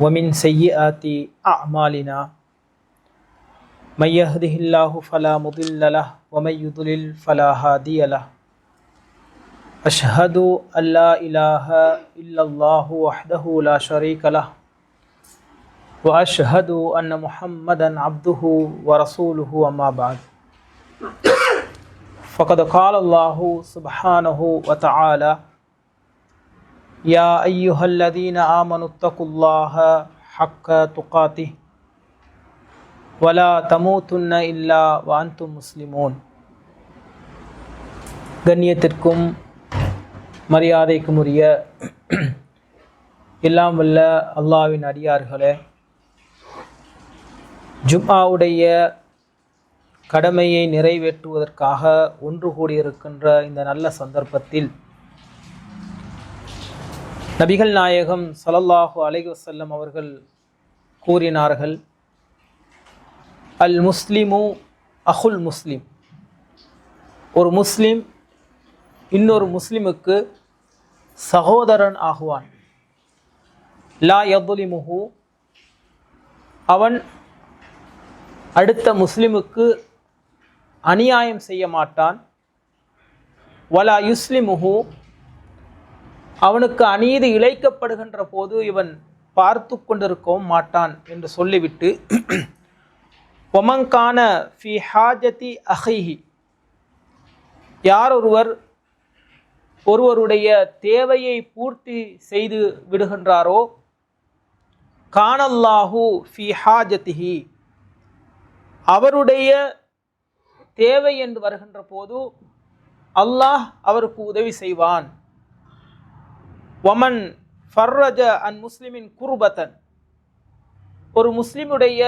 ومن سيئات أعمالنا من يهده الله فلا مضل له ومن يضلل فلا هادي له. أشهد أن لا إله إلا الله وحده لا شريك له وأشهد أن محمدا عبده ورسوله أما بعد. فقد قال الله سبحانه وتعالى يا أيها الذين آمنوا اتقوا الله حق تقاته ولا تموتن إلا وأنتم مسلمون கண்ணியத்திற்கும் மரியாதைக்கும் உரிய எல்லாம் வல்ல அல்லாவின் அடியார்களே ஜும்ஆவுடைய கடமையை நிறைவேற்றுவதற்காக ஒன்று கூடியிருக்கின்ற இந்த நல்ல சந்தர்ப்பத்தில் நபிகள் நாயகம் சலல்லாஹு அலைஹி வசல்லம் அவர்கள் கூறினார்கள் அல் முஸ்லிமு அஹுல் முஸ்லிம். ஒரு முஸ்லிம் இன்னொரு முஸ்லிமுக்கு சகோதரன் ஆகுவான். லா யதுலிமுஹு. அவன் அடுத்த முஸ்லிமுக்கு அநியாயம் செய்ய மாட்டான். வலா யுஸ்லிமுஹு. அவனுக்கு அநீதி இழைக்கப்படுகின்ற போது இவன் பார்த்து கொண்டிருக்கவும் மாட்டான் என்று சொல்லிவிட்டு ஒமங்கான ஃபி ஹாஜதி அஹைஹி. யார் ஒருவர் ஒருவருடைய தேவையை பூர்த்தி செய்து விடுகின்றாரோ கானல்லாஹு ஃபி ஹாஜதிஹி. அவருடைய தேவை என்று வருகின்ற போது அல்லாஹ் அவருக்கு உதவி செய்வான். ஒமன் ஃபர்ரஜ அன் முஸ்லிமின் குருபத்தன் ஒரு முஸ்லிமுடைய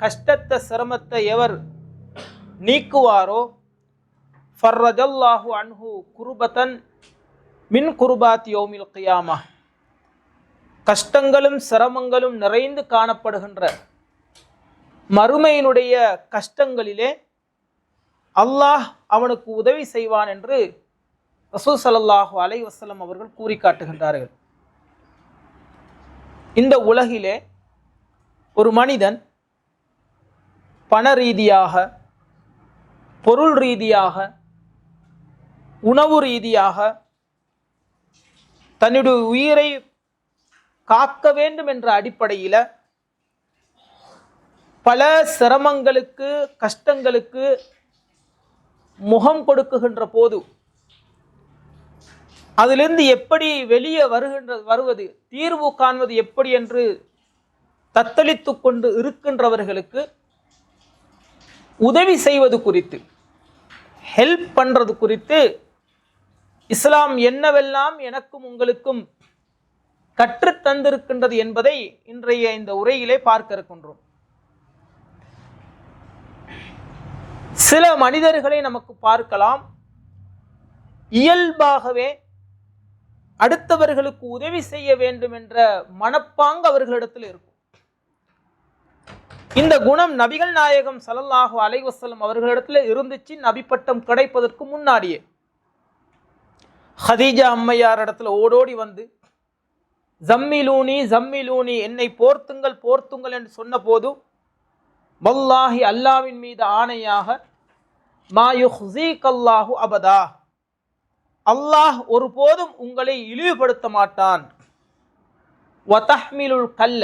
கஷ்டத்தை சிரமத்தை எவர் நீக்குவாரோ? ஃபர்ரஜல்லாஹு அன்ஹு குருபத்தன் மின் குருபாத் யோமில் கியாமா. கஷ்டங்களும் சிரமங்களும் நிறைந்து காணப்படுகின்ற மறுமையினுடைய கஷ்டங்களிலே அல்லாஹ் அவனுக்கு உதவி செய்வான் என்று ரசூல் சல்லாஹூ அலை வசலம் அவர்கள் கூறி காட்டுகின்றார்கள் இந்த உலகிலே ஒரு மனிதன் பண ரீதியாக பொருள் ரீதியாக உணவு ரீதியாக தன்னுடைய உயிரை காக்க வேண்டும் என்ற அடிப்படையில் பல சிரமங்களுக்கு கஷ்டங்களுக்கு முகம் கொடுக்குகின்ற போது அதிலிருந்து எப்படி வெளியே வருகின்ற வருவது தீர்வு காண்பது எப்படி என்று தத்தளித்து கொண்டு இருக்கின்றவர்களுக்கு உதவி செய்வது குறித்து ஹெல்ப் பண்ணுறது குறித்து இஸ்லாம் என்னவெல்லாம் எனக்கும் உங்களுக்கும் கற்றுத் தந்திருக்கின்றது என்பதை இன்றைய இந்த உரையிலே பார்க்க இருக்கின்றோம். சில மனிதர்களை நமக்கு பார்க்கலாம். இயல்பாகவே அடுத்தவர்களுக்கு உதவி செய்ய வேண்டும் என்ற மனப்பாங்கு அவர்களிடத்தில் இருக்கும். இந்த குணம் நபிகள் நாயகம் சலல்லாஹு அலைவசலம் அவர்களிடத்தில் இருந்துச்சு நபிப்பட்டம் கிடைப்பதற்கு முன்னாடியே. ஹதீஜா அம்மையார் இடத்துல ஓடோடி வந்து ஜம்மிலூனி ஜம்மிலூனி என்னை போர்த்துங்கள் போர்த்துங்கள் என்று சொன்னபோது வல்லாஹி அல்லாவின் மீது ஆணையாக மா யுஹ்ஸீகல்லாஹு அபதா. அல்லாஹ் ஒருபோதும் உங்களை இழிவுபடுத்த மாட்டான். வதஹ்மிலுல் கல்ல.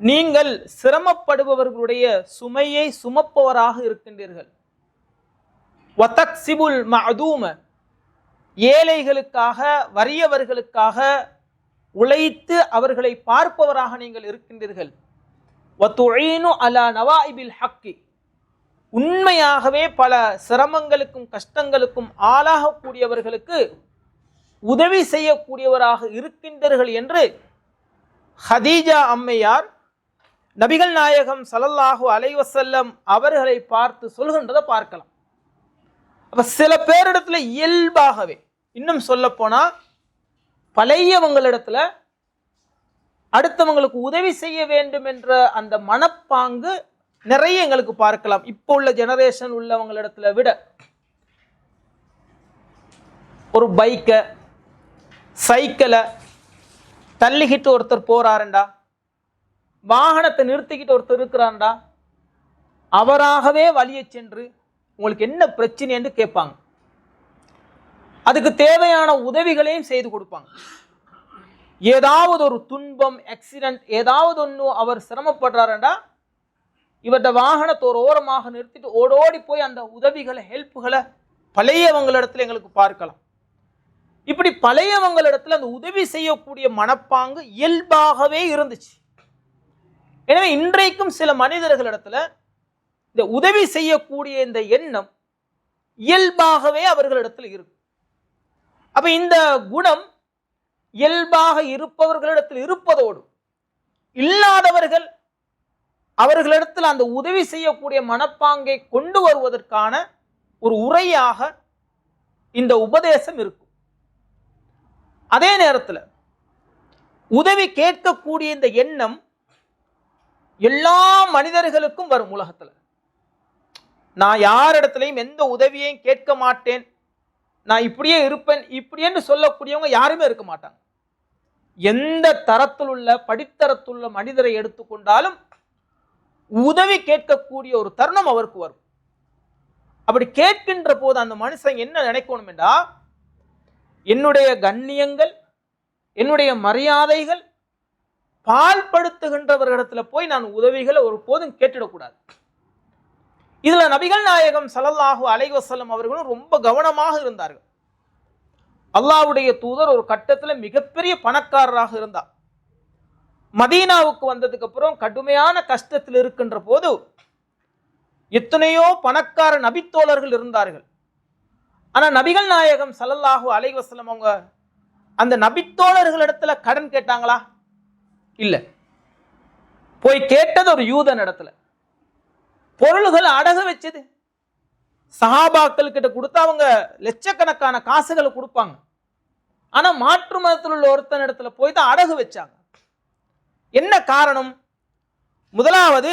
நீங்கள் சிரமப்படுபவர்களுடைய சுமையை சுமப்பவராக இருக்கின்றீர்கள். வதக்சிபுல் மதூம ஏழைகளுக்காக வறியவர்களுக்காக உழைத்து அவர்களை பார்ப்பவராக நீங்கள் இருக்கின்றீர்கள். வத்துழீனு அலா நவாயிபில் ஹக்கி. உண்மையாகவே பல சிரமங்களுக்கும் கஷ்டங்களுக்கும் ஆளாகக்கூடியவர்களுக்கு உதவி செய்யக்கூடியவராக இருக்கின்றீர்கள் என்று ஹதீஜா அம்மையார் நபிகள் நாயகம் சலல்லாஹு அலைவசல்லம் அவர்களை பார்த்து சொல்கின்றதை பார்க்கலாம். அப்போ சில பேரிடத்துல இயல்பாகவே இன்னும் சொல்லப்போனால் பழையவங்களிடத்துல அடுத்தவங்களுக்கு உதவி செய்ய வேண்டும் என்ற அந்த மனப்பாங்கு நிறைய எங்களுக்கு பார்க்கலாம். இப்போ உள்ள ஜெனரேஷன் உள்ளவங்களிடத்துல விட ஒரு பைக்கை சைக்கிளை தள்ளிக்கிட்டு ஒருத்தர் போறாருண்டா? வாகனத்தை நிறுத்திக்கிட்டு ஒருத்தர் இருக்கிறாண்டா அவராகவே வழியை சென்று உங்களுக்கு என்ன பிரச்சனை என்று கேட்பாங்க. அதுக்கு தேவையான உதவிகளையும் செய்து கொடுப்பாங்க. ஏதாவது ஒரு துன்பம் ஆக்சிடென்ட் ஏதாவது ஒன்று அவர் சிரமப்படுறாருண்டா? இவர்ட வாகனத்தை ஒரு ஓரமாக நிறுத்திட்டு ஓடோடி போய் அந்த உதவிகளை ஹெல்ப்புகளை பழையவங்களிடத்துல எங்களுக்கு பார்க்கலாம். இப்படி பழையவங்களிடத்துல அந்த உதவி செய்யக்கூடிய மனப்பாங்கு இயல்பாகவே இருந்துச்சு. எனவே இன்றைக்கும் சில மனிதர்களிடத்துல இந்த உதவி செய்யக்கூடிய இந்த எண்ணம் இயல்பாகவே அவர்களிடத்தில் இருக்கு. அப்ப இந்த குணம் இயல்பாக இருப்பவர்களிடத்தில் இருப்பதோடு இல்லாதவர்கள் அவர்களிடத்தில் அந்த உதவி செய்யக்கூடிய மனப்பாங்கை கொண்டு வருவதற்கான ஒரு உரையாக இந்த உபதேசம் இருக்கும். அதே நேரத்தில் உதவி கேட்கக்கூடிய இந்த எண்ணம் எல்லா மனிதர்களுக்கும் வரும் உலகத்துல. நான் யாரிடத்துலையும் எந்த உதவியையும் கேட்க மாட்டேன். நான் இப்படியே இருப்பேன் இப்படின்னு சொல்லக்கூடியவங்க யாருமே இருக்க மாட்டாங்க. எந்த தரத்தில் உள்ள படித்தரத்துள்ள மனிதரை எடுத்துக்கொண்டாலும் உதவி கேட்கக்கூடிய ஒரு தருணம் அவருக்கு வரும். அப்படி கேட்கின்ற போது அந்த மனுஷன் என்ன நினைக்கணும் என்றா என்னுடைய கண்ணியங்கள் என்னுடைய மரியாதைகள் பால்படுத்துகின்றவர்களிடத்துல போய் நான் உதவிகளை ஒரு போதும் கேட்டுடக்கூடாது. இதுல நபிகள் நாயகம் சலல்லாஹு அலைவசல்லம் அவர்களும் ரொம்ப கவனமாக இருந்தார்கள். அல்லாவுடைய தூதர் ஒரு கட்டத்துல மிகப்பெரிய பணக்காரராக இருந்தார். மதீனாவுக்கு வந்ததுக்கு அப்புறம் கடுமையான கஷ்டத்தில் இருக்கின்ற போது எத்தனையோ பணக்கார நபித்தோழர்கள் இருந்தார்கள். ஆனால் நபிகள் நாயகம் சல்லல்லாஹூ அலைவசலம் அவங்க அந்த நபித்தோழர்களிடத்துல கடன் கேட்டாங்களா? இல்லை. போய் கேட்டது ஒரு யூதன் இடத்துல. பொருள்கள் அடகு வச்சது. சஹாபாக்கள் கிட்ட கொடுத்தா அவங்க லட்சக்கணக்கான காசுகளை கொடுப்பாங்க. ஆனால் மாற்று மதத்தில் உள்ள ஒருத்தன் இடத்துல போய் தான் அடகு வச்சாங்க. என்ன காரணம்? முதலாவது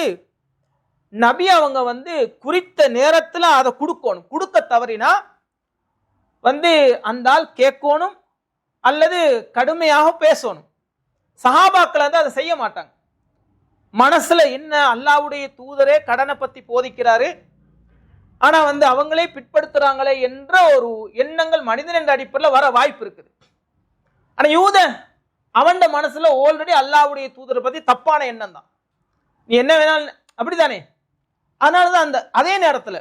நபி அவங்க வந்து குறித்த நேரத்தில் அதை கொடுக்கணும். கொடுக்க தவறினா வந்து அந்த ஆள் கேட்கணும் அல்லது கடுமையாக பேசணும். சஹாபாக்கள் வந்து அதை செய்ய மாட்டாங்க. மனசில் என்ன அல்லாவுடைய தூதரே கடனை பற்றி போதிக்கிறாரு ஆனால் வந்து அவங்களே பிற்படுத்துகிறாங்களே என்ற ஒரு எண்ணங்கள் மனிதன் என்ற அடிப்படையில் வர வாய்ப்பு இருக்குது. ஆனால் யூதன் அவன் மனசுல ஆல்ரெடி அல்லாவுடைய தூதரை பத்தி தப்பான எண்ணம் தான் நீ என்ன வேணாலும் அப்படிதானே அதனாலதான் அந்த அதே நேரத்தில்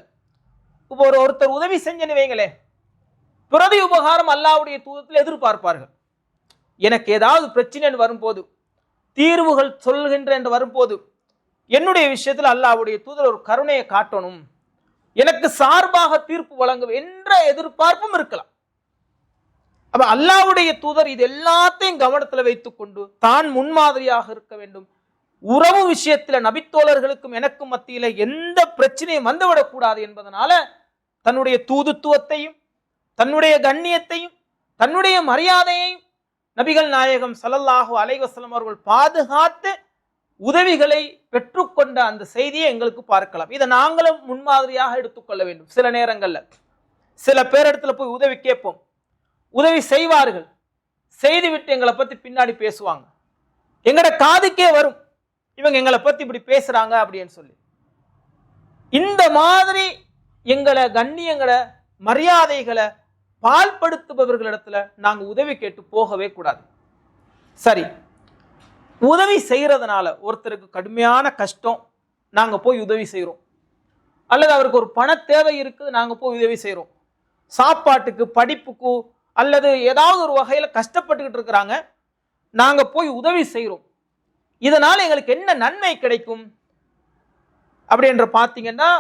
இப்போ ஒரு ஒருத்தர் உதவி செஞ்சேன்னு வைங்களே பிரதி உபகாரம் அல்லாவுடைய தூதத்தில் எதிர்பார்ப்பார்கள். எனக்கு ஏதாவது பிரச்சனைன்னு வரும்போது தீர்வுகள் சொல்கின்ற என்று வரும்போது என்னுடைய விஷயத்தில் அல்லாவுடைய தூதர் ஒரு கருணையை காட்டணும். எனக்கு சார்பாக தீர்ப்பு வழங்கும் என்ற எதிர்பார்ப்பும் இருக்கலாம். அப்ப அல்லாவுடைய தூதர் இது எல்லாத்தையும் கவனத்தில் வைத்துக்கொண்டு தான் முன்மாதிரியாக இருக்க வேண்டும். உறவு விஷயத்துல நபித்தோழர்களுக்கும் எனக்கும் மத்தியில எந்த பிரச்சனையும் வந்துவிடக்கூடாது என்பதனால தன்னுடைய தூதுத்துவத்தையும் தன்னுடைய கண்ணியத்தையும் தன்னுடைய மரியாதையையும் நபிகள் நாயகம் ஸல்லல்லாஹு அலைவசலம் அவர்கள் பாதுகாத்து உதவிகளை பெற்றுக்கொண்ட அந்த செய்தியை எங்களுக்கு பார்க்கலாம். இதை நாங்களும் முன்மாதிரியாக எடுத்துக்கொள்ள வேண்டும். சில நேரங்களில் சில பேரிடத்துல போய் உதவி கேட்போம். உதவி செய்வார்கள். செய்துவிட்டு எங்களை பற்றி பின்னாடி பேசுவாங்க. எங்களோட காதுக்கே வரும். இவங்க எங்களை பற்றி இப்படி பேசுகிறாங்க அப்படின்னு சொல்லி. இந்த மாதிரி எங்களை கண்ணியங்களை மரியாதைகளை பால்படுத்துபவர்களிடத்துல நாங்கள் உதவி கேட்டு போகவே கூடாது. சரி. உதவி செய்கிறதுனால ஒருத்தருக்கு கடுமையான கஷ்டம். நாங்கள் போய் உதவி செய்கிறோம் அல்லது அவருக்கு ஒரு பண தேவை இருக்குது நாங்கள் போய் உதவி செய்கிறோம் சாப்பாட்டுக்கு படிப்புக்கு அல்லது ஏதாவது ஒரு வகையில் கஷ்டப்பட்டுக்கிட்டு இருக்கிறாங்க நாங்கள் போய் உதவி செய்கிறோம் இதனால் எங்களுக்கு என்ன நன்மை கிடைக்கும்? அப்படின்ற பார்த்தீங்கன்னா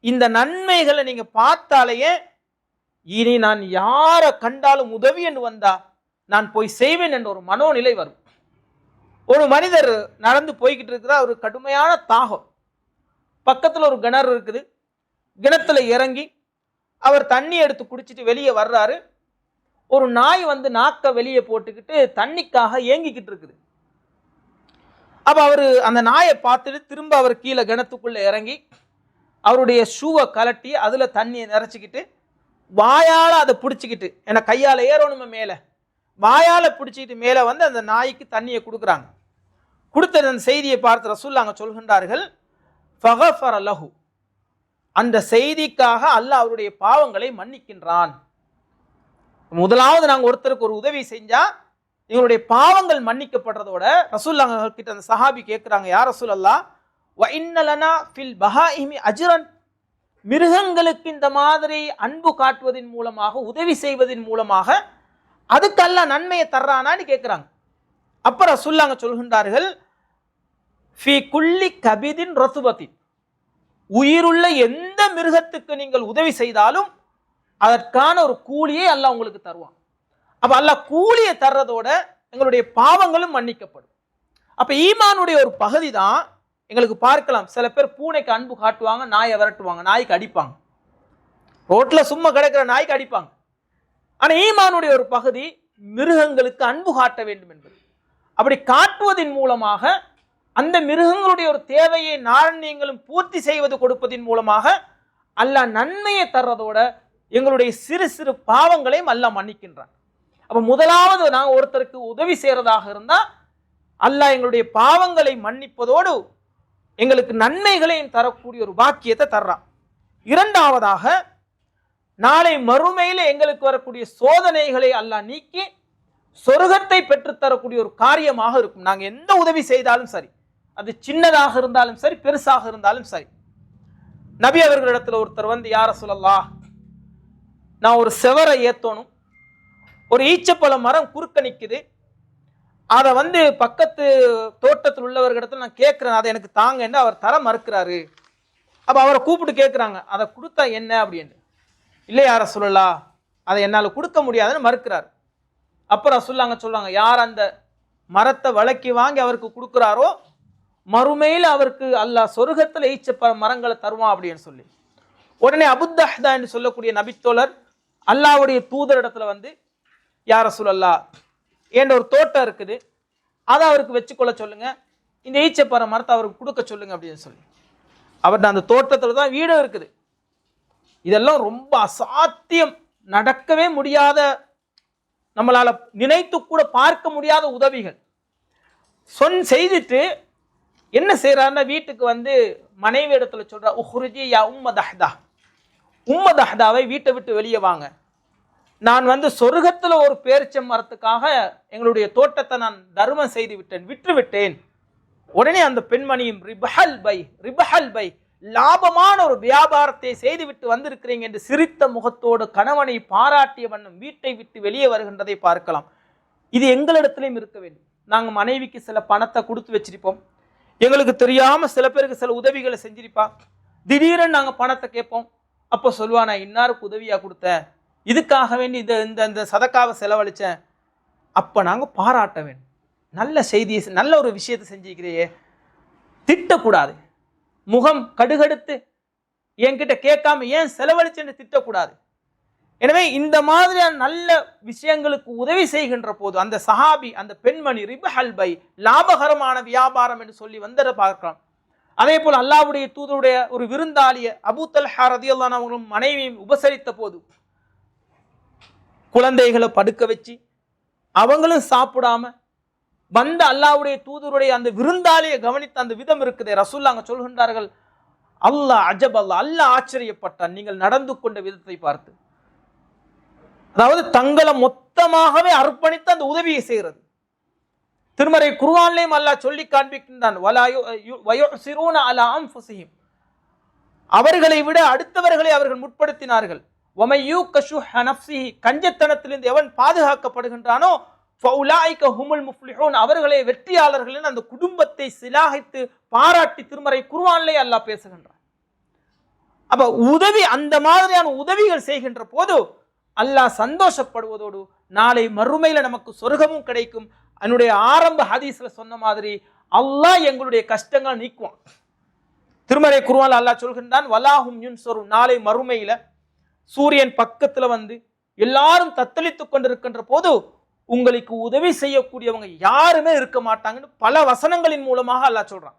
இந்த நன்மைகளை நீங்கள் பார்த்தாலேயே இனி நான் யாரை கண்டாலும் உதவி என்று வந்தா நான் போய் செய்வேன் என்ற ஒரு மனோநிலை வரும். ஒரு மனிதர் நடந்து போய்கிட்டு இருக்கிறார் ஒரு கடுமையான தாகம். பக்கத்தில் ஒரு கிணறு இருக்குது. கிணத்துல இறங்கி அவர் தண்ணி எடுத்து குடிச்சிட்டு வெளியே வர்றாரு. ஒரு நாய் வந்து நாக்கை வெளியே போட்டுக்கிட்டு தண்ணிக்காக ஏங்கிக்கிட்டு இருக்குது. அப்போ அவர் அந்த நாயை பார்த்துட்டு திரும்ப அவர் கீழே கிணத்துக்குள்ளே இறங்கி அவருடைய ஷூவை கலட்டி அதில் தண்ணியை நிறச்சிக்கிட்டு வாயால் அதை பிடிச்சிக்கிட்டு ஏன்னா கையால் ஏறணுமே மேலே. வாயால் பிடிச்சிக்கிட்டு மேலே வந்து அந்த நாய்க்கு தண்ணியை கொடுக்குறாங்க. கொடுத்த அந்த செய்தியை பார்த்து ரசூல்லாங்க சொல்கின்றார்கள் ஃபகஃபர் லஹு அந்த செய்திக்காக அல்லாஹ் அவருடைய பாவங்களை மன்னிக்கின்றான். முதலாவது நாங்கள் ஒருத்தருக்கு ஒரு உதவி செஞ்சால் எங்களுடைய பாவங்கள் மன்னிக்கப்படுறதோட ரசூல்லாங்க கிட்ட அந்த சஹாபி கேட்குறாங்க யார் ரசூல் அல்லா இன்னலனா ஃபில் பஹாஹிமி அஜுரன். மிருகங்களுக்கு இந்த மாதிரி அன்பு காட்டுவதன் மூலமாக உதவி செய்வதன் மூலமாக அதுக்கல்ல நன்மையை தர்றானான்னு கேட்குறாங்க அப்போ ரசூல்லாங்க சொல்கின்றார்கள் ஃபி குள்ளி கபிதின் ரசுபத்தின். உயிருள்ள எந்த மிருகத்துக்கு நீங்கள் உதவி செய்தாலும் அதற்கான ஒரு கூலியை அல்லாஹ் உங்களுக்கு தருவான். அப்போ அல்லாஹ் கூலியை தர்றதோட எங்களுடைய பாவங்களும் மன்னிக்கப்படும். அப்போ ஈமானுடைய ஒரு பகுதி தான் எங்களுக்கு பார்க்கலாம். சில பேர் பூனைக்கு அன்பு காட்டுவாங்க நாயை விரட்டுவாங்க நாய்க்கு அடிப்பாங்க. ரோட்டில் சும்மா கிடக்கிற நாய்க்கு அடிப்பாங்க. ஆனால் ஈமானுடைய ஒரு பகுதி மிருகங்களுக்கு அன்பு காட்ட வேண்டும் என்பது. அப்படி காட்டுவதன் மூலமாக அந்த மிருகங்களுடைய ஒரு தேவையை நாரண்யங்களும் பூர்த்தி செய்வது கொடுப்பதின் மூலமாக அல்லாஹ் நன்மையை தர்றதோட எங்களுடைய சிறு சிறு பாவங்களையும் அல்லாஹ் மன்னிக்கின்றான். அப்போ முதலாவது நாங்கள் ஒருத்தருக்கு உதவி செய்கிறதாக இருந்தால் அல்லாஹ் எங்களுடைய பாவங்களை மன்னிப்பதோடு எங்களுக்கு நன்மைகளையும் தரக்கூடிய ஒரு பாக்கியத்தை தர்றான். இரண்டாவதாக நாளை மறுமையில் எங்களுக்கு வரக்கூடிய சோதனைகளை அல்லாஹ் நீக்கி சொர்க்கத்தை பெற்றுத்தரக்கூடிய ஒரு காரியமாக இருக்கும். நாங்கள் எந்த உதவி செய்தாலும் சரி அது சின்னதாக இருந்தாலும் சரி பெருசாக இருந்தாலும் சரி. நபி அவர்களிடத்தில் ஒருத்தர் வந்து யார சொல்லலாம் நான் ஒரு செவரை ஏற்றணும் ஒரு ஈச்சப்பழ மரம் குறுக்க நிற்குது அதை வந்து பக்கத்து தோட்டத்தில் உள்ளவர்கிட்ட நான் கேட்குறேன் அதை எனக்கு தாங்கன்னு அவர் தர மறுக்கிறாரு. அப்போ அவரை கூப்பிட்டு கேட்குறாங்க அதை கொடுத்தா என்ன? அப்படின்னு இல்லை யார சொல்லலாம் அதை என்னால் கொடுக்க முடியாதுன்னு மறுக்கிறார். அப்புறம் சொல்லாங்க சொல்கிறாங்க யார் அந்த மரத்தை வழக்கி வாங்கி அவருக்கு கொடுக்குறாரோ மறுமையில் அவருக்கு அல்லாஹ் சொர்க்கத்தில் ஈச்ச மரங்களை தருவான் அப்படின்னு சொல்லி. உடனே அபுத்தஹ்தா என்று சொல்லக்கூடிய நபித்தோழர் அல்லாவுடைய தூதர் இடத்துல வந்து யார சொல்லல்லா என்ற ஒரு தோட்டம் இருக்குது? அதை அவருக்கு வச்சுக்கொள்ள சொல்லுங்க. இந்த ஈச்சப்பற மரத்தை அவருக்கு கொடுக்க சொல்லுங்க அப்படின்னு சொல்லி. அவர்கிட்ட அந்த தோட்டத்தில் தான் வீடும் இருக்குது. இதெல்லாம் ரொம்ப அசாத்தியம். நடக்கவே முடியாத நம்மளால் நினைத்து கூட பார்க்க முடியாத உதவிகள். சொன் செய்துட்டு என்ன செய்கிறாருன்னா வீட்டுக்கு வந்து மனைவி இடத்துல சொல்றா உஹ்ருஜி யா உம்ம தஹ்தா. உம்ம வீட்டை விட்டு வெளியே வாங்க. நான் வந்து சொருகத்தில் ஒரு பேரிச்சம் மரத்துக்காக எங்களுடைய தோட்டத்தை நான் தர்மம் செய்து விட்டேன் விற்றுவிட்டேன் உடனே அந்த பெண்மணியும் ரிபஹல் பை ரிபஹல் பை லாபமான ஒரு வியாபாரத்தை செய்துவிட்டு வந்திருக்கிறீங்க என்று சிரித்த முகத்தோடு கணவனை பாராட்டிய வண்ணம் வீட்டை விட்டு வெளியே வருகின்றதை பார்க்கலாம். இது எங்களிடத்திலையும் இருக்க வேண்டும். நாங்கள் மனைவிக்கு சில பணத்தை கொடுத்து வச்சிருப்போம். எங்களுக்கு தெரியாமல் சில பேருக்கு சில உதவிகளை செஞ்சிருப்பா. திடீரென்னு நாங்கள் பணத்தை கேட்போம். அப்போ சொல்லுவானா இன்னாருக்கு உதவியாக கொடுத்தேன் இதுக்காக வேண்டி இந்த இந்த இந்த சதக்காவை செலவழித்தேன் அப்போ நாங்கள் பாராட்ட வேணும் நல்ல செய்தியை நல்ல ஒரு விஷயத்தை செஞ்சுக்கிறையே திட்டக்கூடாது. முகம் கடுகடுத்து என்கிட்ட கேட்காம ஏன் செலவழிச்சுன்னு திட்டக்கூடாது. எனவே இந்த மாதிரியான நல்ல விஷயங்களுக்கு உதவி செய்கின்ற போது அந்த சஹாபி அந்த பெண்மணி ரிபஹல்பை லாபகரமான வியாபாரம் என்று சொல்லி வந்துட பார்க்கலாம். அதே போல் அல்லாவுடைய தூதருடைய ஒரு விருந்தாளிய அபூத்தல் தல்ஹா அவங்களும் மனைவியும் உபசரித்த போது குழந்தைகளை படுக்க வச்சு அவங்களும் சாப்பிடாம வந்த அல்லாஹ்வுடைய தூதருடைய அந்த விருந்தாளியை கவனித்த அந்த விதம் இருக்குதே. ரசூல்லா அங்க சொல்கின்றார்கள் அல்லாஹ் அஜப் அல்லா அல்லாஹ் ஆச்சரியப்பட்டான். நீங்கள் நடந்து கொண்ட விதத்தை பார்த்து. அதாவது தங்களை மொத்தமாகவே அர்ப்பணித்து அந்த உதவியை செய்கிறது. திருமறை குருவான்லையும் அல்லாஹ் சொல்லி காண்பிக்கின்றான் அலா அவர்களை விட அடுத்தவர்களை அவர்கள் முற்படுத்தினார்கள். ஒமையூ கஷு ஹனப்சிஹி கஞ்சத்தனத்திலிருந்து எவன் பாதுகாக்கப்படுகின்றானோ ஃபவுலாய்க ஹுமுல் முஃப்லிஹூன். அவர்களே வெற்றியாளர்களின் அந்த குடும்பத்தை சிலாகித்து பாராட்டி திருமறை குர்ஆன்லே அல்லாஹ் பேசுகின்றான். அப்ப உதவி அந்த மாதிரியான உதவிகள் செய்கின்ற போது அல்லாஹ் சந்தோஷப்படுவதோடு நாளை மறுமையில நமக்கு சொர்க்கமும் கிடைக்கும். என்னுடைய ஆரம்ப ஹதீஸ்ல சொன்ன மாதிரி அல்லாஹ் எங்களுடைய கஷ்டங்களை நீக்குவான். திருமறை குருவால் அல்லாஹ் சொல்கின்றான் வலாஹும் யுன்சரும் நாளை மறுமையில் சூரியன் பக்கத்தில் வந்து எல்லாரும் தத்தளித்து கொண்டிருக்கின்ற போது உங்களுக்கு உதவி செய்யக்கூடியவங்க யாருமே இருக்க மாட்டாங்கன்னு பல வசனங்களின் மூலமாக அல்லாஹ் சொல்கிறான்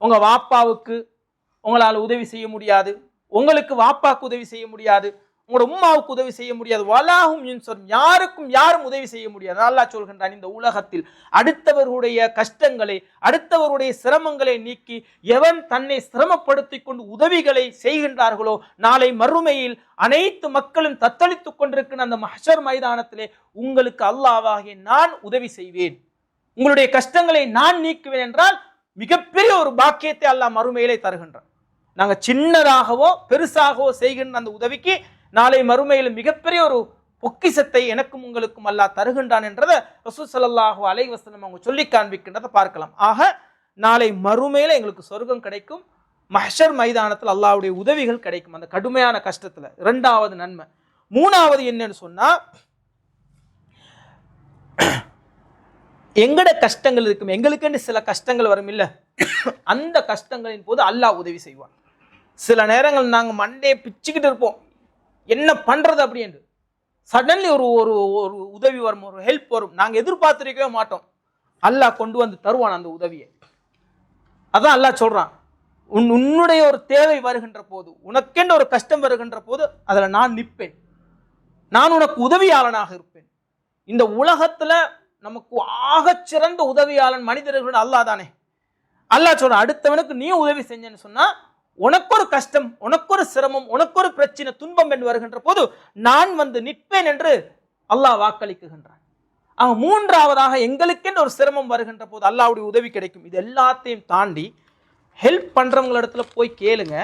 உங்கள் வாப்பாவுக்கு உங்களால் உதவி செய்ய முடியாது உங்களுக்கு வாப்பாக்கு உதவி செய்ய முடியாது உங்களோட உம்மாவுக்கு உதவி செய்ய முடியாது. வலாகும் யுன்சரும் யாருக்கும் யாரும் உதவி செய்ய முடியாது. அல்லாஹ் சொல்கின்றான் இந்த உலகத்தில் அடுத்தவர்களுடைய கஷ்டங்களை அடுத்தவருடைய சிரமங்களை நீக்கி எவன் தன்னை சிரமப்படுத்தி கொண்டு உதவிகளை செய்கின்றார்களோ நாளை மறுமையில் அனைத்து மக்களும் தத்தளித்துக் கொண்டிருக்கிற அந்த மஹர் மைதானத்திலே உங்களுக்கு அல்லாவாகிய நான் உதவி செய்வேன். உங்களுடைய கஷ்டங்களை நான் நீக்குவேன் என்றால் மிகப்பெரிய ஒரு பாக்கியத்தை அல்லாஹ் மறுமையிலே தருகின்றான். நாங்கள் சின்னதாகவோ பெருசாகவோ செய்கின்ற அந்த உதவிக்கு நாளை மறுமையில் மிகப்பெரிய ஒரு பொக்கிசத்தை எனக்கும் உங்களுக்கும் அல்லாஹ் தருகின்றான் என்றதை ரசூல் ஸல்லல்லாஹு அலைஹி அவங்க சொல்லி காண்பிக்கின்றதை பார்க்கலாம். ஆக நாளை மறுமையில் எங்களுக்கு சொர்க்கம் கிடைக்கும் மஹர் மைதானத்தில் அல்லாவுடைய உதவிகள் கிடைக்கும். அந்த கடுமையான கஷ்டத்தில். இரண்டாவது நன்மை. மூணாவது என்னன்னு சொன்னால் எங்கட கஷ்டங்கள் இருக்கும் எங்களுக்குன்னு சில கஷ்டங்கள் வரும் இல்லை. அந்த கஷ்டங்களின் போது அல்லாஹ் உதவி செய்வான். சில நேரங்கள் நாங்கள் மண்டையை பிச்சுக்கிட்டு இருப்போம். என்ன பண்ணுறது அப்படின்னு சடன்லி ஒரு ஒரு ஒரு உதவி வரும் ஒரு ஹெல்ப் வரும். நாங்கள் எதிர்பார்த்துருக்கவே மாட்டோம். அல்லாஹ் கொண்டு வந்து தருவான் அந்த உதவியை. அதான் அல்லாஹ் சொல்கிறான் உன் உன்னுடைய ஒரு தேவை வருகின்ற போது உனக்கென்று ஒரு கஷ்டம் வருகின்ற போது அதில் நான் நிற்பேன். நான் உனக்கு உதவியாளனாக இருப்பேன். இந்த உலகத்தில் நமக்கு ஆகச்சிறந்த உதவியாளன் மனிதர்கள் அல்லாஹ் தானே. அல்லாஹ் சொல்கிறான் அடுத்தவனுக்கு நீ உதவி செஞ்சேன்னு சொன்னால் உனக்கொரு கஷ்டம் உனக்கொரு சிரமம் உனக்கொரு பிரச்சனை துன்பம் என்று வருகின்ற போது நான் வந்து நிற்பேன் என்று அல்லாஹ் வாக்களிக்குகின்றான். அவன் மூன்றாவதாக எங்களுக்கென்று ஒரு சிரமம் வருகின்ற போது அல்லாவுடைய உதவி கிடைக்கும். இது எல்லாத்தையும் தாண்டி ஹெல்ப் பண்ணுறவங்கள இடத்துல போய் கேளுங்க.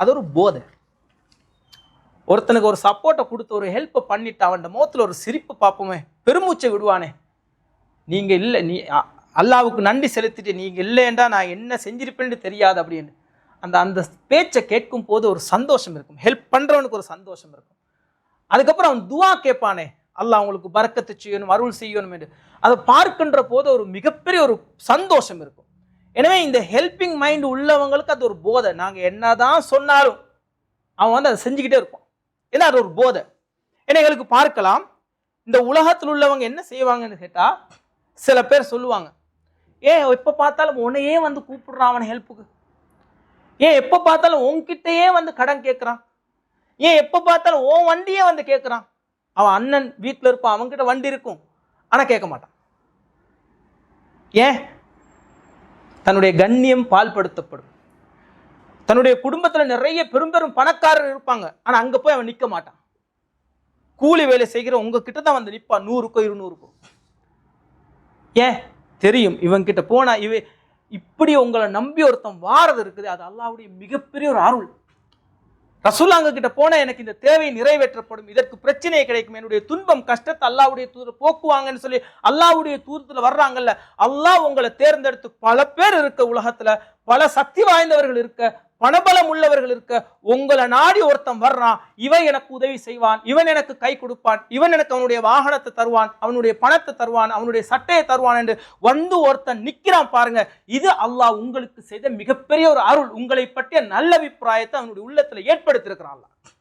அது ஒரு போதை. ஒருத்தனுக்கு ஒரு சப்போர்ட்டை கொடுத்து ஒரு ஹெல்ப்பை பண்ணிட்டு அவன் முகத்தில் ஒரு சிரிப்பு பார்ப்போமே பெருமூச்சை விடுவானே. நீங்கள் இல்லை நீ அல்லாவுக்கு நன்றி செலுத்திட்டு நீங்கள் இல்லைன்றா நான் என்ன செஞ்சிருப்பேன்னு தெரியாது அப்படின்னு. அந்த அந்த பேச்சை கேட்கும் போது ஒரு சந்தோஷம் இருக்கும். ஹெல்ப் பண்ணுறவனுக்கு ஒரு சந்தோஷம் இருக்கும். அதுக்கப்புறம் அவன் துவா கேட்பானே அல்லாஹ் அவங்களுக்கு பறக்கத்து செய்யணும் அருள் செய்யணும் என்று. அதை பார்க்கின்ற போது ஒரு மிகப்பெரிய ஒரு சந்தோஷம் இருக்கும். எனவே இந்த ஹெல்பிங் மைண்ட் உள்ளவங்களுக்கு அது ஒரு போதை. நாங்க என்னதான் சொன்னாலும் அவன் வந்து அதை செஞ்சுக்கிட்டே இருப்பான். ஏன்னா அது ஒரு போதை. ஏன்னா எங்களுக்கு பார்க்கலாம் இந்த உலகத்தில் உள்ளவங்க என்ன செய்வாங்கன்னு கேட்டால் சில பேர் சொல்லுவாங்க ஏன் எப்போ பார்த்தாலும் உன்னையே வந்து கூப்பிடுறான் அவன் ஹெல்ப்புக்கு ஏன் எப்போ பார்த்தாலும் உன்கிட்டயே வந்து கடன் கேட்குறான் ஏன் எப்போ பார்த்தாலும் உன் வண்டியே வந்து கேட்குறான் அவன் அண்ணன் வீட்டில் இருப்பான் அவன்கிட்ட வண்டி இருக்கும். ஆனால் கேட்க மாட்டான். ஏன்? தன்னுடைய கண்ணியம் பால்படுத்தப்படும். தன்னுடைய குடும்பத்தில் நிறைய பெரும்பெரும் பணக்காரர் இருப்பாங்க. ஆனால் அங்கே போய் அவன் நிற்க மாட்டான். கூலி வேலை செய்கிற உங்ககிட்ட தான் வந்து நிற்பான் நூறுக்கோ இருநூறுக்கோ. ஏன்? தெரியும். இவன்கிட்ட போனா இவன் இப்படி உங்களை நம்பி ஒருத்தன் வாரது இருக்குது அது அல்லாவுடைய மிகப்பெரிய ஒரு அருள். ரசூலாங்க கிட்ட போனா எனக்கு இந்த தேவை நிறைவேற்றப்படும் இதற்கு பிரச்சனை கிடைக்கும் என்னுடைய துன்பம் கஷ்டத்தை அல்லாவுடைய தூரத்தில் போக்குவாங்கன்னு சொல்லி அல்லாவுடைய தூரத்தில் வர்றாங்கல்ல அல்லாஹ் உங்களை தேர்ந்தெடுத்து பல பேர் இருக்க உலகத்துல பல சக்தி வாய்ந்தவர்கள் இருக்க பணபலம் உள்ளவர்கள் இருக்க உங்களை நாடி ஒருத்தன் வர்றான் இவன் எனக்கு உதவி செய்வான் இவன் எனக்கு கை கொடுப்பான் இவன் எனக்கு அவனுடைய வாகனத்தை தருவான் அவனுடைய பணத்தை தருவான் அவனுடைய சட்டையை தருவான் என்று வந்து ஒருத்தன் நிற்கிறான் பாருங்க. இது அல்லாஹ் உங்களுக்கு செய்த மிகப்பெரிய ஒரு அருள். உங்களை பற்றிய நல்ல அபிப்பிராயத்தை அவனுடைய உள்ளத்தில் ஏற்படுத்தியிருக்கிறான் அல்லாஹ்.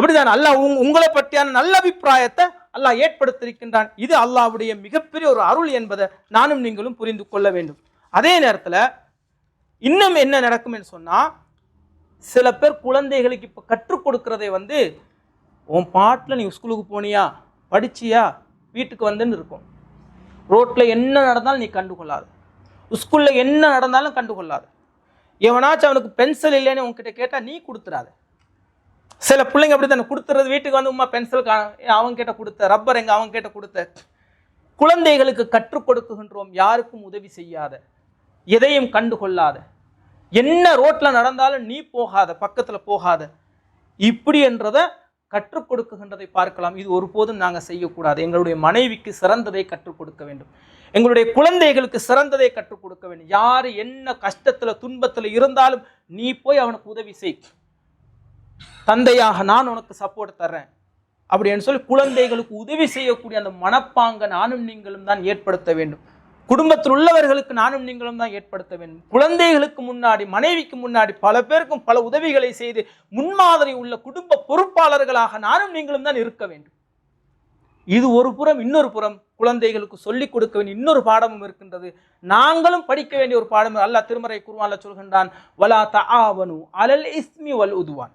அப்படிதான் அல்லாஹ் உங்- உங்களை பற்றியான நல்ல அபிப்பிராயத்தை அல்லாஹ் ஏற்படுத்தியிருக்கின்றான். இது அல்லாஹ்வுடைய மிகப்பெரிய ஒரு அருள் என்பதை நானும் நீங்களும் புரிந்து கொள்ள வேண்டும். அதே நேரத்தில் இன்னும் என்ன நடக்கும்னு சொன்னால் சில பேர் குழந்தைகளுக்கு இப்போ கற்றுக் கொடுக்குறதை வந்து உன் பாட்டில் நீ ஸ்கூலுக்கு போனியா? படிச்சியா? வீட்டுக்கு வந்துன்னு இருக்கும். ரோட்டில் என்ன நடந்தாலும் நீ கண்டுகொள்ளாது. ஸ்கூலில் என்ன நடந்தாலும் கண்டுகொள்ளாது. எவனாச்சும் அவனுக்கு பென்சில் இல்லைன்னு உன்கிட்ட கேட்டால் நீ கொடுத்துறாத. சில பிள்ளைங்க அப்படி தானே கொடுத்துறது வீட்டுக்கு வந்து உமா பென்சில் அவங்க அவன் கிட்ட கொடுத்த ரப்பர் எங்கே அவங்க கிட்ட கொடுத்த. குழந்தைகளுக்கு கற்றுக் கொடுக்குகின்றோம் யாருக்கும் உதவி செய்யாத. எதையும் கண்டுகொள்ளாத. என்ன ரோட்டில் நடந்தாலும் நீ போகாத பக்கத்தில் போகாத. இப்படி என்றதை கற்றுக் கொடுக்குகின்றதை பார்க்கலாம். இது ஒருபோதும் நாங்கள் செய்யக்கூடாது. எங்களுடைய மனைவிக்கு சிறந்ததை கற்றுக் கொடுக்க வேண்டும். எங்களுடைய குழந்தைகளுக்கு சிறந்ததை கற்றுக் கொடுக்க வேண்டும். யார் என்ன கஷ்டத்தில் துன்பத்தில் இருந்தாலும் நீ போய் அவனுக்கு உதவி செய். தந்தையாக நான் உனக்கு சப்போர்ட் தர்றேன். அப்படின்னு சொல்லி குழந்தைகளுக்கு உதவி செய்யக்கூடிய அந்த மனப்பாங்க நானும் நீங்களும் தான் ஏற்படுத்த வேண்டும். குடும்பத்தில் உள்ளவர்களுக்கு நானும் நீங்களும் தான் ஏற்படுத்த வேண்டும். குழந்தைகளுக்கு முன்னாடி மனைவிக்கு முன்னாடி பல பேருக்கும் பல உதவிகளை செய்து முன்மாதிரி உள்ள குடும்ப பொறுப்பாளர்களாக நானும் நீங்களும் தான் இருக்க வேண்டும். இது ஒரு புறம் இன்னொரு புறம் குழந்தைகளுக்கு சொல்லிக் கொடுக்க வேண்டிய இன்னொரு பாடமும் இருக்கின்றது. நாங்களும் படிக்க வேண்டிய ஒரு பாடம் அல்லாஹ் திருமறை குருவான்ல சொல்கின்றான் வலா தஆவனு அலல் இஸ்மி வல் உதுவான்.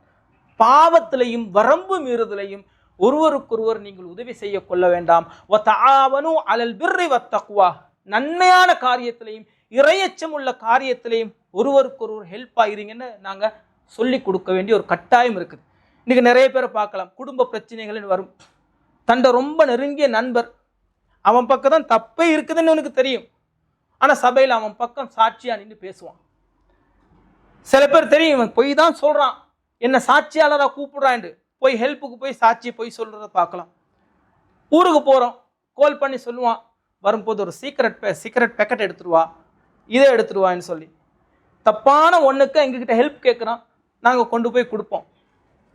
பாவத்திலையும் வரம்பு மீறுதலையும் ஒருவருக்கொருவர் நீங்கள் உதவி செய்ய கொள்ள வேண்டாம். வ தஆவனு அலல் பிர்ரி வத்தக்குவா நன்மையான காரியத்திலையும் இறையச்சம் உள்ள காரியத்திலையும் ஒருவருக்கொருவர் ஹெல்ப் ஆகிறீங்கன்னு நாங்கள் சொல்லி கொடுக்க வேண்டிய ஒரு கட்டாயம் இருக்குது. இன்றைக்கி நிறைய பேரை பார்க்கலாம். குடும்ப பிரச்சனைகள்னு வரும். தண்டை ரொம்ப நெருங்கிய நண்பர். அவன் பக்கம் தான் தப்பே இருக்குதுன்னு உனக்கு தெரியும். ஆனால் சபையில் அவன் பக்கம் சாட்சியாக நின்று பேசுவான். சில பேர் தெரியும் இவன் பொய் தான் சொல்கிறான் என்ன சாட்சியாளராக கூப்பிடுறான் போய் ஹெல்ப்புக்கு போய் சாட்சி போய் சொல்கிறத பார்க்கலாம். ஊருக்கு போகிறோம் கால் பண்ணி சொல்லுவான். வரும்போது ஒரு சீக்ரெட் பே சீக்ரெட் பேக்கெட் எடுத்துருவா. இதை எடுத்துருவான்னு சொல்லி. தப்பான ஒன்றுக்கு எங்ககிட்ட ஹெல்ப் கேட்குறான் நாங்கள் கொண்டு போய் கொடுப்போம்.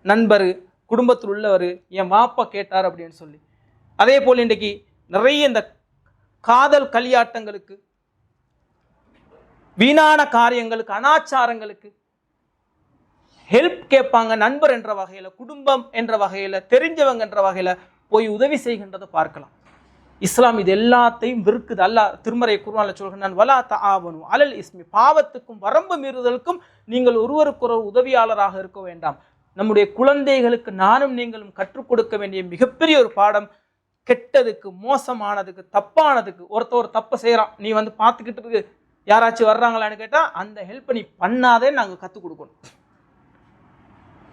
நண்பர் குடும்பத்தில் உள்ளவர் என் வாப்பா கேட்டார் அப்படின்னு சொல்லி. அதே போல் இன்றைக்கு நிறைய இந்த காதல் கலியாட்டங்களுக்கு வீணான காரியங்களுக்கு அனாச்சாரங்களுக்கு ஹெல்ப் கேட்பாங்க நண்பர் என்ற வகையில் குடும்பம் என்ற வகையில் தெரிஞ்சவங்க என்ற வகையில் போய் உதவி செய்கின்றதை பார்க்கலாம். இஸ்லாம் இது எல்லாத்தையும் விற்குது அல்லாஹ் திருமறை குர்ஆன்ல சொல்கிறான் வலா தஆவனு அலல் இஸ்மி. பாவத்துக்கும் வரம்பு மீறுதலுக்கும் நீங்கள் ஒருவருக்கொரு உதவியாளராக இருக்க வேண்டாம். நம்முடைய குழந்தைகளுக்கு நானும் நீங்களும் கற்றுக் கொடுக்க வேண்டிய மிகப்பெரிய ஒரு பாடம் கெட்டதுக்கு மோசமானதுக்கு தப்பானதுக்கு. ஒருத்தர் தப்பை செய்கிறான் நீ வந்து பார்த்துக்கிட்டு இருக்கு யாராச்சும் வர்றாங்களான்னு கேட்டால் அந்த ஹெல்ப்பை நீ பண்ணாதே நாங்கள் கற்றுக் கொடுக்கணும்.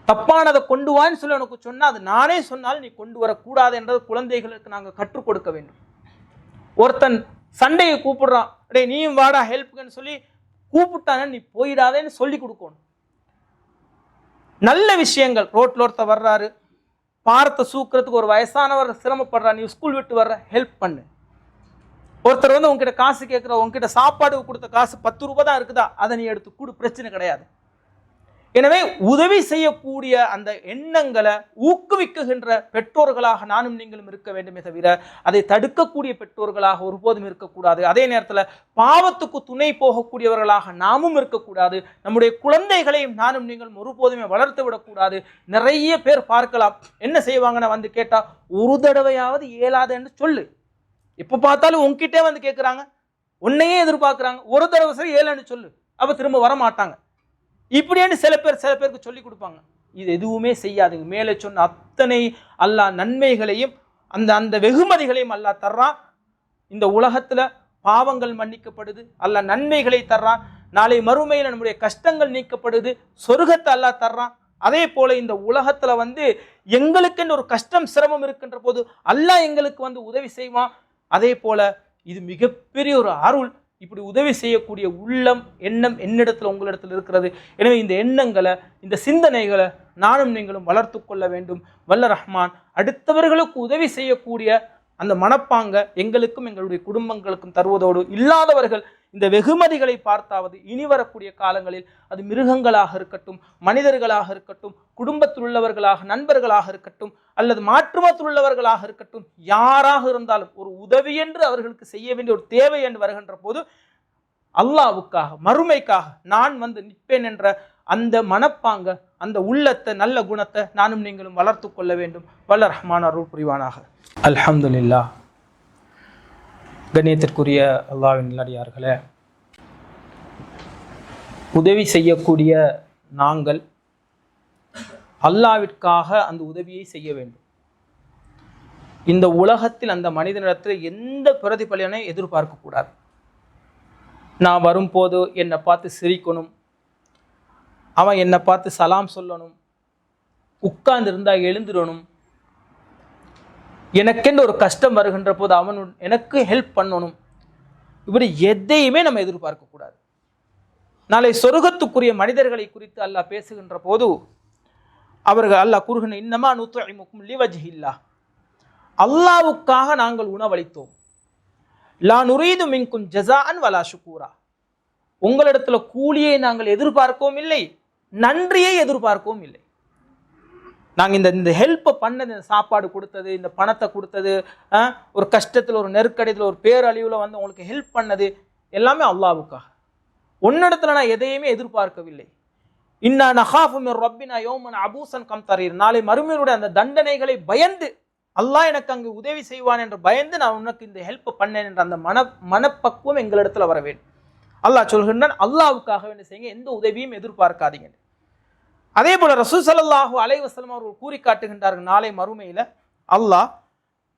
தப்பானதை கொண்டு வான்னு சொல்லி உனக்கு சொன்னால் அது நானே சொன்னாலும் நீ கொண்டு வரக்கூடாது என்றது குழந்தைகளுக்கு நாங்கள் கற்றுக் கொடுக்க வேண்டும். ஒருத்தன் சண்டையை கூப்பிடுறான் டே நீயும் வாடா ஹெல்ப்புக்குன்னு சொல்லி கூப்பிட்டானே நீ போயிடாதேன்னு சொல்லி கொடுக்கணும். நல்ல விஷயங்கள் ரோட்ல ஒருத்தர் வர்றாரு பாரத்தை சூக்கிறதுக்கு ஒரு வயசானவர் சிரமப்படுறா நீ ஸ்கூல் விட்டு வர்ற ஹெல்ப் பண்ணு. ஒருத்தர் வந்து உங்ககிட்ட காசு கேட்குற உங்ககிட்ட சாப்பாடு கொடுத்த காசு பத்து ரூபா தான் இருக்குதா அதை நீ எடுத்து கூடு பிரச்சனை கிடையாது. எனவே உதவி செய்யக்கூடிய அந்த எண்ணங்களை ஊக்குவிக்குகின்ற பெற்றோர்களாக நானும் நீங்களும் இருக்க வேண்டுமே தவிர அதை தடுக்கக்கூடிய பெற்றோர்களாக ஒருபோதும் இருக்கக்கூடாது. அதே நேரத்தில் பாவத்துக்கு துணை போகக்கூடியவர்களாக நாமும் இருக்கக்கூடாது. நம்முடைய குழந்தைகளையும் நானும் நீங்களும் ஒருபோதுமே வளர்த்து விடக்கூடாது. நிறைய பேர் பார்க்கலாம். என்ன செய்வாங்கன்னு வந்து கேட்டால் ஒரு தடவையாவது இயலாதுன்னு சொல்லு. எப்போ பார்த்தாலும் உன்கிட்டே வந்து கேட்குறாங்க உன்னையே எதிர்பார்க்குறாங்க. ஒரு தடவை சரி ஏழன்னு சொல்லு. அப்போ திரும்ப வர மாட்டாங்க இப்படின்னு சில பேர் சில பேருக்கு சொல்லி கொடுப்பாங்க. இது எதுவுமே செய்யாதுங்க. மேலே சொன்ன அத்தனை அல்லா நன்மைகளையும் அந்த அந்த வெகுமதிகளையும் அல்லாஹ் தர்றான். இந்த உலகத்தில் பாவங்கள் மன்னிக்கப்படுது அல்லா நன்மைகளை தர்றான். நாளை மறுமையில் நம்முடைய கஷ்டங்கள் நீக்கப்படுது சொர்க்கத்தை அல்லாஹ் தர்றான். அதே போல இந்த உலகத்தில் வந்து எங்களுக்குன்னு ஒரு கஷ்டம் சிரமம் இருக்கின்ற போது அல்லா எங்களுக்கு வந்து உதவி செய்வான். அதே போல இது மிகப்பெரிய ஒரு அருள். இப்படி உதவி செய்யக்கூடிய உள்ளம் எண்ணம் என்னிடத்தில் உங்களிடத்தில் இருக்கிறது. எனவே இந்த எண்ணங்களை இந்த சிந்தனைகளை நானும் நீங்களும் வளர்த்து கொள்ள வேண்டும். வல்ல ரஹ்மான் அடுத்தவர்களுக்கு உதவி செய்யக்கூடிய அந்த மனப்பாங்க எங்களுக்கும் எங்களுடைய குடும்பங்களுக்கும் தருவதோடு இல்லாதவர்கள் இந்த வெகுமதிகளை பார்த்தாவது இனி வரக்கூடிய காலங்களில் அது மிருகங்களாக இருக்கட்டும் மனிதர்களாக இருக்கட்டும் குடும்பத்தில் உள்ளவர்களாக நண்பர்களாக இருக்கட்டும் அல்லது மாற்றுமத்தில் உள்ளவர்களாக இருக்கட்டும் யாராக இருந்தாலும் ஒரு உதவி என்று அவர்களுக்கு செய்ய வேண்டிய ஒரு தேவை என்று வருகின்ற போது அல்லாவுக்காக மறுமைக்காக நான் வந்து நிற்பேன் என்ற அந்த மனப்பாங்க அந்த உள்ளத்தை நல்ல குணத்தை நானும் நீங்களும் வளர்த்து கொள்ள வேண்டும். வல்ல ரஹ்மான் அருள் புரிவானாக. அல்ஹம்துல்லா கண்ணியத்திற்குரிய அல்லாவின் நல்லடியார்களே உதவி செய்யக்கூடிய நாங்கள் அல்லாவிற்காக அந்த உதவியை செய்ய வேண்டும். இந்த உலகத்தில் அந்த மனிதனிடத்தில் எந்த பிரதிபலனை எதிர்பார்க்கக்கூடாது நான் வரும்போது என்னை பார்த்து சிரிக்கணும் அவன் என்னை பார்த்து சலாம் சொல்லணும். உட்கார்ந்திருந்தா எழுந்துடணும் எனக்கென்று ஒரு கஷ்டம் வருகின்ற போது அவன் எனக்கு ஹெல்ப் பண்ணணும். இப்படி எதையுமே நம்ம எதிர்பார்க்கக்கூடாது நாளை சொர்க்கத்துக்குரிய மனிதர்களை குறித்து அல்லாஹ் பேசுகின்ற போது அவர்கள் அல்லாஹ் கூறுகின்ற இன்னமா நூத்துக்கும் லிவஜ் இல்லா அல்லாவுக்காக நாங்கள் உணவளித்தோம். லா நுரீது மின்கும் ஜசான் வலா ஷுக்கூரா உங்களிடத்தில் கூலியை நாங்கள் எதிர்பார்க்கவும் இல்லை நன்றியை எதிர்பார்க்கவும் இல்லை. நாங்கள் இந்த இந்த ஹெல்ப்பை பண்ணது இந்த சாப்பாடு கொடுத்தது இந்த பணத்தை கொடுத்தது ஆ, ஒரு கஷ்டத்தில் ஒரு நெருக்கடியில் ஒரு பேரழிவில் வந்து உங்களுக்கு ஹெல்ப் பண்ணது எல்லாமே அல்லாவுக்காக. உன்னிடத்துல நான் எதையுமே எதிர்பார்க்கவில்லை. இன்னா நஹாஃபும் ரப்பினா யோமன் அபூசன் கம் தரீர். நாளை மறுமையுடைய அந்த தண்டனைகளை பயந்து அல்லாஹ் எனக்கு அங்கு உதவி செய்வான் என்று பயந்து நான் உனக்கு இந்த ஹெல்ப் பண்ணேன் என்ற அந்த மன மனப்பக்குவம் எங்களிடத்தில் வர வேண்டும். அல்லாஹ் சொல்கின்றான் அல்லாவுக்காக என்ன செய்யுங்க எந்த உதவியும் எதிர்பார்க்காதீங்க அதே போல ரசூல் சல்லாஹூ அலைவசலம் அவர்கள் கூறி காட்டுகின்றார்கள் நாளை மறுமையில் அல்லாஹ்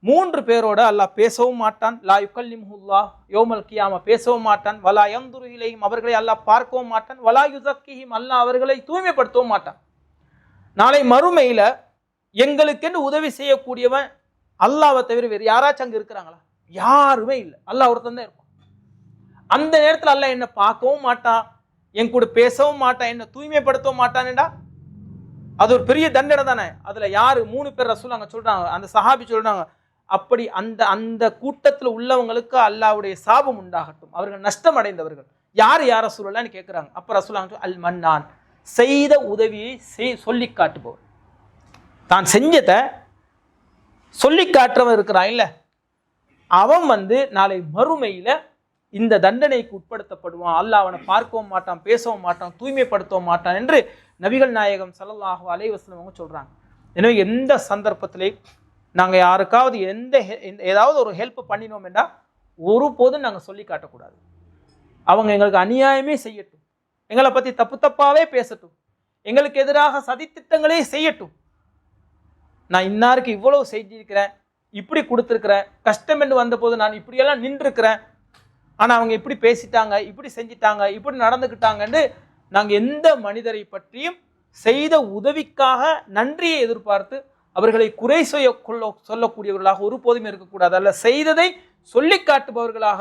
மூன்று பேரோட அல்லாஹ் பேசவும் மாட்டான். லா யுக்கல்லிமுல்லாஹ் யோமல் கியாம பேசவும் மாட்டான். வலா யந்துரு அவர்களை அல்லாஹ் பார்க்கவும் மாட்டான். வலா யுசக்கிஹிம் அல்லாஹ் அவர்களை தூய்மைப்படுத்தவும் மாட்டான். நாளை மறுமையில் எங்களுக்கென்று உதவி செய்யக்கூடியவன் அல்லாவை தவிர வேறு யாராச்சும் அங்கே இருக்கிறாங்களா? யாருமே இல்லை. அல்லாஹ் ஒருத்தன் தான் இருப்பான். அந்த நேரத்தில் அல்லாஹ் என்னை பார்க்கவும் மாட்டான். என் கூட பேசவும் மாட்டான். என்னை தூய்மைப்படுத்தவும் மாட்டானேடா அது ஒரு பெரிய தண்டனை தானே. அதில் யார்? மூணு பேர் ரசூல் அங்கே சொல்கிறாங்க அந்த சஹாபி சொல்கிறாங்க அப்படி அந்த அந்த கூட்டத்தில் உள்ளவங்களுக்கு அல்லாவுடைய சாபம் உண்டாகட்டும். அவர்கள் நஷ்டம் அடைந்தவர்கள் யார் யார் ரசூலான்னு கேட்குறாங்க அப்போ ரசூலாங்க அல் மன்னான் செய்த உதவியை செய் சொல்லி காட்டுபவர். தான் செஞ்சதை சொல்லி காட்டுறவன் இருக்கிறான் இல்லை? அவன் வந்து நாளை மறுமையில் இந்த தண்டனைக்கு உட்படுத்தப்படுவான். அல்லாஹ் அவனை பார்க்கவும் மாட்டான் பேசவும் மாட்டான் தூய்மைப்படுத்தவும் மாட்டான் என்று நபிகள் நாயகம் சல்லல்லாஹு அலைஹி வஸல்லம் அவங்க சொல்கிறாங்க எனவே எந்த சந்தர்ப்பத்திலே நாங்கள் யாருக்காவது எந்த எந்த- ஏதாவது ஒரு ஹெல்ப் பண்ணினோம் என்றால் ஒருபோதும் நாங்கள் சொல்லி காட்டக்கூடாது. அவங்க எங்களுக்கு அநியாயமே செய்யட்டும். எங்களை பற்றி தப்பு தப்பாகவே பேசட்டும். எங்களுக்கு எதிராக சதித்திட்டங்களே செய்யட்டும். நான் இன்னாருக்கு இவ்வளவு செஞ்சிருக்கிறேன் இப்படி கொடுத்துருக்குறேன் கஷ்டம் என்று வந்தபோது நான் இப்படியெல்லாம் நின்றுருக்கிறேன். ஆனால் அவங்க இப்படி பேசிட்டாங்க இப்படி செஞ்சிட்டாங்க இப்படி நடந்துக்கிட்டாங்கன்னு நாங்கள் எந்த மனிதரை பற்றியும் செய்த உதவிக்காக நன்றியை எதிர்பார்த்து அவர்களை குறை செய்ய கொள்ள சொல்லக்கூடியவர்களாக ஒருபோதுமே இருக்கக்கூடாது. அல்ல செய்ததை சொல்லி காட்டுபவர்களாக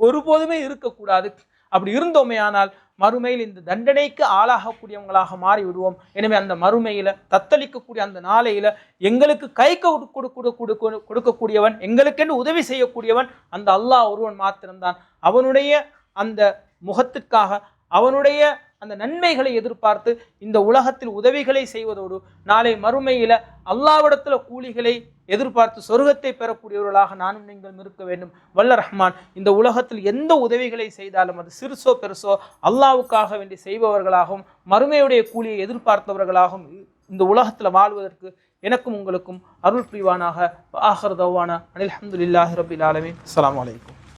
ஒருபோதுமே இருக்கக்கூடாது. அப்படி இருந்தோமே ஆனால் மறுமையில் இந்த தண்டனைக்கு ஆளாகக்கூடியவங்களாக மாறி விடுவோம் எனவே அந்த மறுமையில் தத்தளிக்கக்கூடிய அந்த நாளையில் எங்களுக்கு கை கொடு- கொடு- கொடுக்கக்கூடியவன் எங்களுக்கென்று உதவி செய்யக்கூடியவன் அந்த அல்லாஹ் ஒருவன் மாத்திரம்தான். அவனுடைய அந்த முகத்திற்காக அவனுடைய அந்த நன்மைகளை எதிர்பார்த்து இந்த உலகத்தில் உதவிகளை செய்வதோடு நாளை மறுமையில் அல்லாவிடத்தில் கூலிகளை எதிர்பார்த்து சொர்க்கத்தை பெறக்கூடியவர்களாக நானும் நீங்களும் இருக்க வேண்டும். வல்ல ரஹ்மான் இந்த உலகத்தில் எந்த உதவிகளை செய்தாலும் அது சிறுசோ பெருசோ அல்லாவுக்காக வேண்டி செய்பவர்களாகவும் மறுமையுடைய கூலியை எதிர்பார்த்தவர்களாகவும் இந்த உலகத்தில் வாழ்வதற்கு எனக்கும் உங்களுக்கும் அருள் புரிவானாக. ஆஹர் தவானா. அனில் அஹமதுல்லாஹி ரபில் ஆலமீன். அலாம் வலைக்கம்